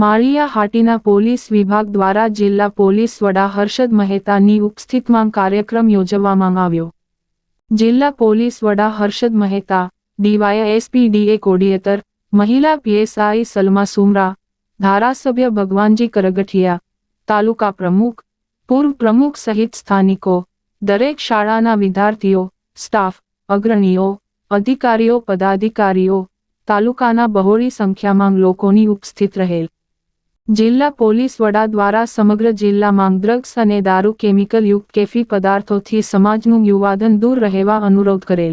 Maliya Hatina police વિભાગ દ્વારા જિલ્લા પોલીસ વડા હર્ષદ મહેતાની ઉપસ્થિતમાં કાર્યક્રમ યોજવામાં આવ્યો. જિલ્લા પોલીસ વડા હર્ષદ મહેતા ડીવાય એસપીડીએ કોડિયેતર મહિલા પીએસઆઈ સલમા સુમરા, ધારાસભ્ય ભગવાનજી કરગઠિયા, તાલુકા પ્રમુખ, પૂર્વ પ્રમુખ સહિત સ્થાનિકો, દરેક શાળાના વિદ્યાર્થીઓ, સ્ટાફ, અગ્રણીઓ, અધિકારીઓ, પદાધિકારીઓ, તાલુકાના બહોળી સંખ્યામાં લોકોની ઉપસ્થિત રહેલ. જિલ્લા પોલીસ વડા દ્વારા સમગ્ર જિલ્લામાં ડ્રગ્સ અને દારૂ કેમિકલ યુક્ત કેફી પદાર્થોથી સમાજનું યુવાધન દૂર રહેવા અનુરોધ કરેલ.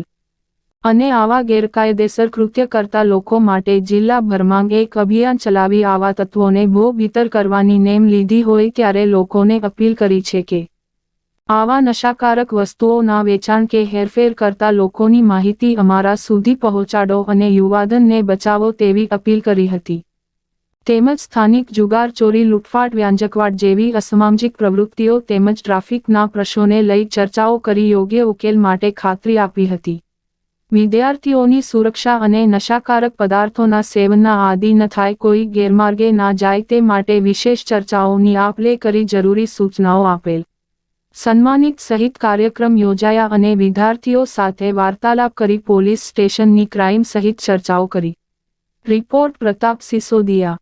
અને આવા ગેરકાયદેસર કૃત્ય કરતા લોકો માટે જિલ્લાભરમાં એક અભિયાન ચલાવી આવા તત્વોને ભો ભીતર કરવાની નેમ લીધી હોય ત્યારે લોકોને અપીલ કરી છે કે આવા નશાકારક વસ્તુઓના વેચાણ કે હેરફેર કરતા લોકોની માહિતી અમારા સુધી પહોંચાડો અને યુવાધનને બચાવો તેવી અપીલ કરી હતી. તેમજ સ્થાનિક જુગાર ચોરી, લૂંટફાટ, વ્યાંજકવાડ જેવી અસામાજિક પ્રવૃત્તિઓ તેમજ ટ્રાફિકના પ્રશ્નોને લઈ ચર્ચાઓ કરી યોગ્ય ઉકેલ માટે ખાતરી આપી હતી. વિદ્યાર્થીઓની સુરક્ષા અને નશાકારક પદાર્થોના સેવનના આદિ ન થાય કોઈ ગેરમાર્ગે ના જાય તે માટે વિશેષ ચર્ચાઓની આપ લે કરી જરૂરી સૂચનાઓ આપેલ. સન્માનિત સહિત કાર્યક્રમ યોજાયા અને વિદ્યાર્થીઓ સાથે વાર્તાલાપ કરી પોલીસ સ્ટેશનની ક્રાઇમ સહિત ચર્ચાઓ કરી. રિપોર્ટ પ્રતાપ સિસોદિયા.